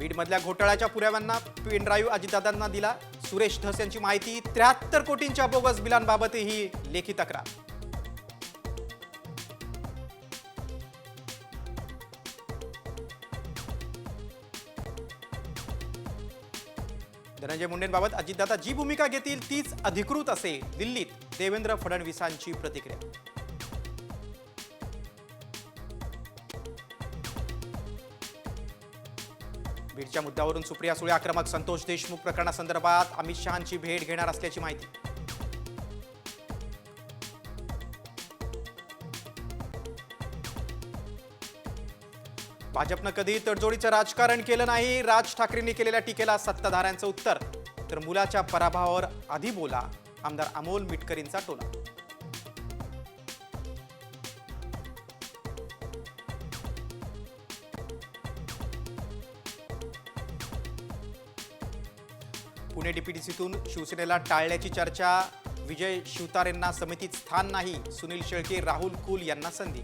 बीडमधल्या घोटाळ्याच्या पुराव्यांना pen drive अजितदादांना दिला सुरेश धस यांची माहिती. त्र्याहत्तर कोटींच्या बोगस बिलांबाबतही लेखी तक्रार. धनंजय मुंडेंबाबत अजितदादा जी भूमिका घेतील तीच अधिकृत असे दिल्लीत देवेंद्र फडणवीसांची प्रतिक्रिया. बीडच्या मुद्द्यावरून सुप्रिया सुळे आक्रमक संतोष देशमुख प्रकरणासंदर्भात अमित शहांची भेट घेणार असल्याची माहिती. भाजपनं कधी तडजोडीचं राजकारण केलं नाही? राज ठाकरेंनी केलेल्या टीकेला सत्ताधाऱ्यांचं उत्तर. तर मुलाच्या पराभवावर आधी बोला. आमदार अमोल मिटकरींचा टोला. पुणे डीपीडीसीतून शिवसेनेला टाळल्याची चर्चा. विजय शिवतारेंना समितीत स्थान नाही. सुनील शेळके राहुल कुल यांना संधी